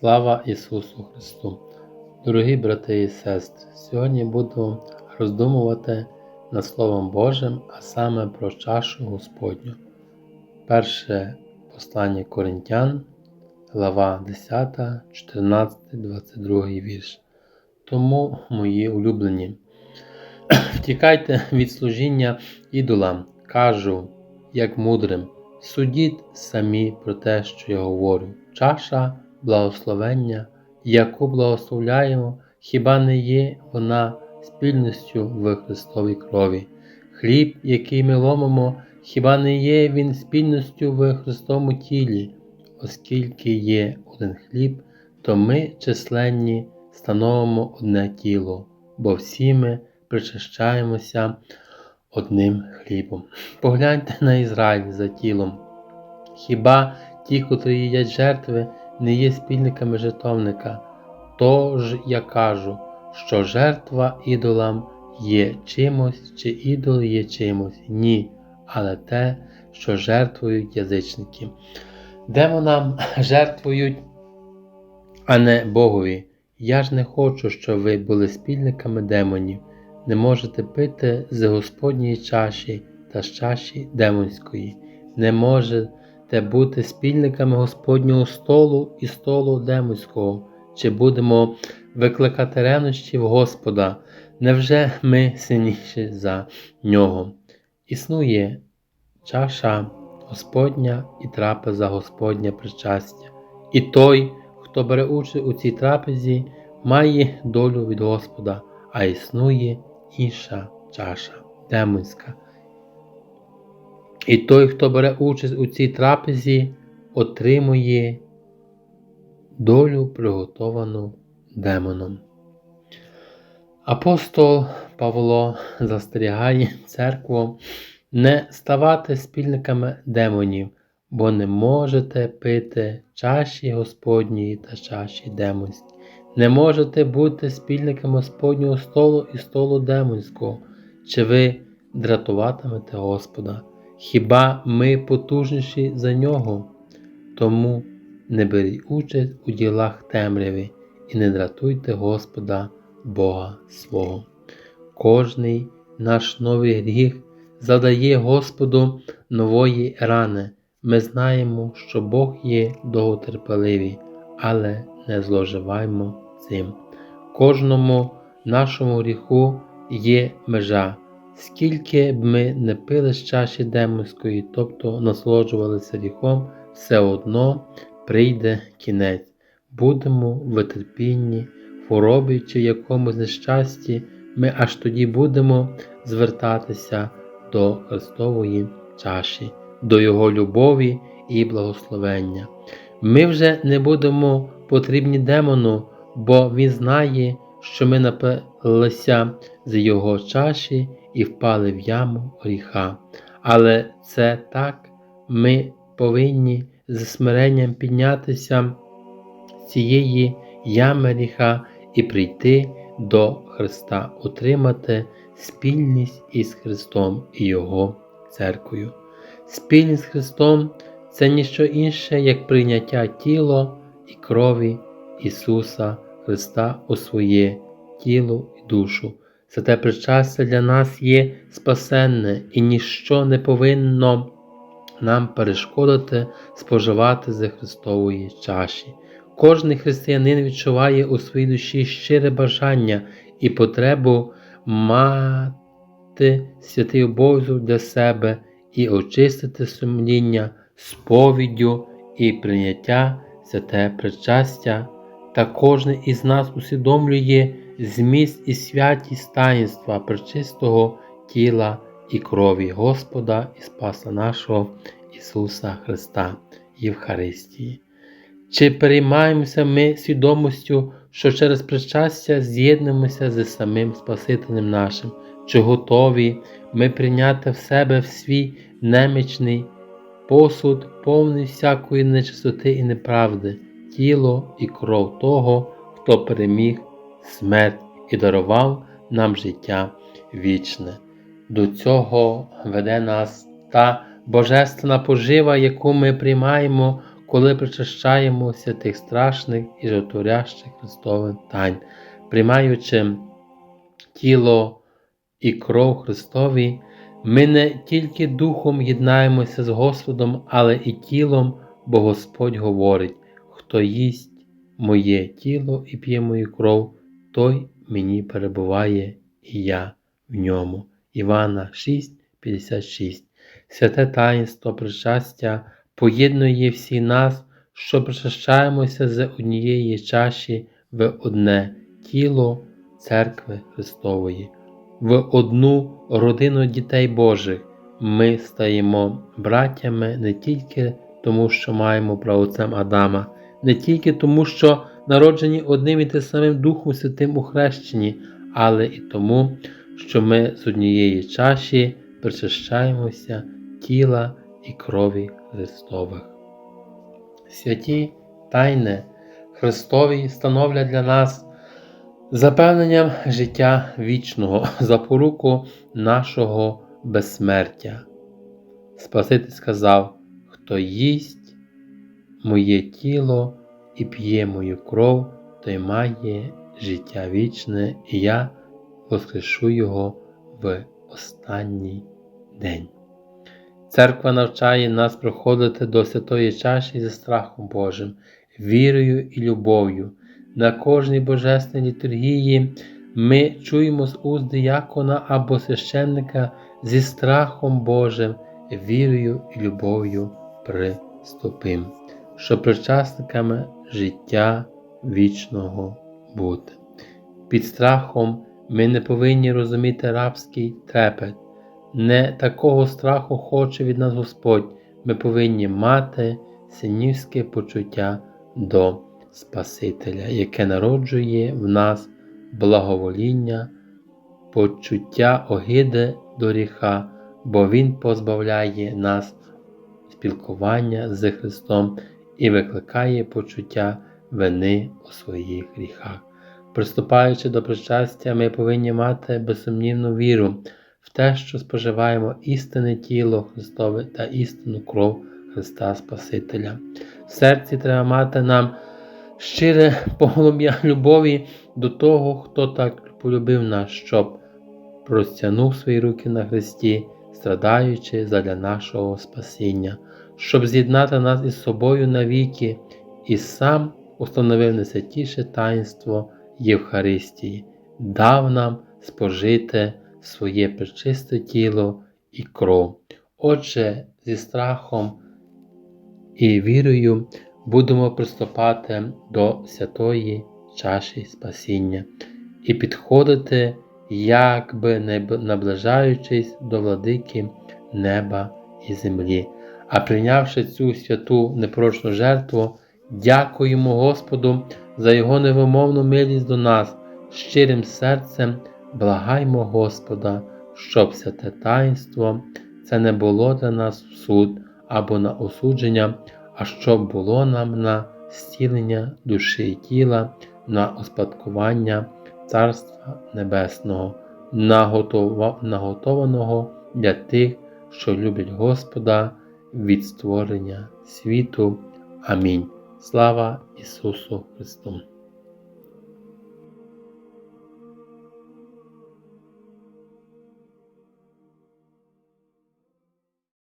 Слава Ісусу Христу! Дорогі брати і сестри! Сьогодні буду роздумувати над Словом Божим, а саме про чашу Господню. Перше послання Коринтян, глава 10, 14, 22 вірш. Тому, мої улюблені, втікайте від служіння ідолам, кажу, як мудрим, судіть самі про те, що я говорю. Чаша благословення, яку благословляємо, хіба не є вона спільністю в Христовій крові? Хліб, який ми ломимо, хіба не є він спільністю в Христовому тілі, оскільки є один хліб, то ми численні становимо одне тіло, бо всі ми причащаємося одним хлібом. Погляньте на Ізраїль за тілом. Хіба ті, котрі їдять жертви, не є спільниками жертовника? Тож я кажу, що жертва ідолам є чимось, чи ідол є чимось? Ні, але те, що жертвують язичники. Демонам жертвують, а не Богові. Я ж не хочу, щоб ви були спільниками демонів, не можете пити з Господньої чаші та з чаші демонської, не можете бути спільниками Господнього столу і столу демонського, чи будемо викликати ревнощів Господа, невже ми сильніші за нього? Існує чаша Господня і трапеза Господня причастя, і той, хто бере участь у цій трапезі, має долю від Господа, а існує інша чаша, демонська. І той, хто бере участь у цій трапезі, отримує долю, приготовану демоном. Апостол Павло застерігає церкву не ставати спільниками демонів, бо не можете пити чаші Господньої та чаші демонські. Не можете бути спільниками Господнього столу і столу демонського, чи ви дратуватимете Господа? Хіба ми потужніші за нього? Тому не беріть участь у ділах темряви і не дратуйте Господа Бога свого. Кожний наш новий гріх задає Господу нової рани. Ми знаємо, що Бог є довготерпеливий, але не зловживаймо цим. Кожному нашому гріху є межа. Скільки б ми не пили з чаші демонської, тобто насолоджувалися гріхом, все одно прийде кінець. Будемо в терпінні, хворобі чи якомусь нещасті, ми аж тоді будемо звертатися до Христової чаші, до Його любові і благословення. Ми вже не будемо потрібні демону, бо Він знає, що ми напилися з Його чаші і впали в яму гріха. Але це так, ми повинні з смиренням піднятися з цієї ями гріха і прийти до Христа, отримати спільність із Христом і Його церквою. Спільність з Христом це ніщо інше, як прийняття тіла і крові Ісуса Христа у своє тіло і душу. Святе причастя для нас є спасенне і ніщо не повинно нам перешкодити споживати з Христової чаші. Кожний християнин відчуває у своїй душі щире бажання і потребу мати святий обов'язок для себе і очистити сумління сповіддю і прийняття святе причастя, та кожен із нас усвідомлює зміст і святість таїнства пречистого тіла і крові Господа і Спаса нашого Ісуса Христа Євхаристії. Чи переймаємося ми свідомістю, що через причастя з'єднуємося з самим Спасителем нашим, чи готові ми прийняти в себе в свій немічний посуд, повний всякої нечистоти і неправди, тіло і кров того, хто переміг смерть і дарував нам життя вічне. До цього веде нас та божественна пожива, яку ми приймаємо коли причащаємося тих страшних і жотворящих Христових тайн, приймаючи тіло і кров Христові, ми не тільки духом єднаємося з Господом, але і тілом, бо Господь говорить: хто їсть моє тіло і п'є мою кров, той мені перебуває, і я в ньому. Івана 6, 56. Святе таїнство причастя поєднує всі нас, що причащаємося з однієї чаші в одне тіло Церкви Христової, в одну родину дітей Божих. Ми стаємо браттями не тільки тому, що маємо правоцем Адама, не тільки тому, що народжені одним і тим самим Духом Святим у хрещенні, але і тому, що ми з однієї чаші причащаємося тіла і крові Христових. Святі тайни Христові становлять для нас запевненням життя вічного, запоруку нашого безсмертя. Спаситель сказав, хто їсть моє тіло і п'є мою кров, той має життя вічне, і я воскрешу його в останній день. Церква навчає нас приходити до святої чаші зі страхом Божим, вірою і любов'ю. На кожній божественній літургії ми чуємо з уст диякона або священника зі страхом Божим, вірою і любов'ю приступим, що причасниками життя вічного бути. Під страхом ми не повинні розуміти рабський трепет. Не такого страху хоче від нас Господь, ми повинні мати синівське почуття до Спасителя, яке народжує в нас благовоління, почуття огиди до гріха, бо Він позбавляє нас спілкування з Христом і викликає почуття вини у своїх гріхах. Приступаючи до причастя, ми повинні мати безсумнівну віру в те, що споживаємо істинне тіло Христове та істинну кров Христа Спасителя. В серці треба мати нам щире поглуб'я любові до того, хто так полюбив нас, щоб простягнув свої руки на Христі, страдаючи задля нашого спасіння, щоб з'єднати нас із собою навіки, і сам установив найсвятіше таїнство Євхаристії, дав нам спожити своє пречисте тіло і кров. Отже, зі страхом і вірою будемо приступати до святої чаші спасіння і підходити, якби наближаючись до владики неба і землі. А прийнявши цю святу непрочну жертву, дякуємо Господу за Його невимовну милість до нас, щирим серцем. Благаймо Господа, щоб святе таїнство це не було для нас в суд або на осудження, а щоб було нам на зцілення душі і тіла, на успадкування Царства Небесного, наготованого для тих, що люблять Господа від створення світу. Амінь. Слава Ісусу Христу!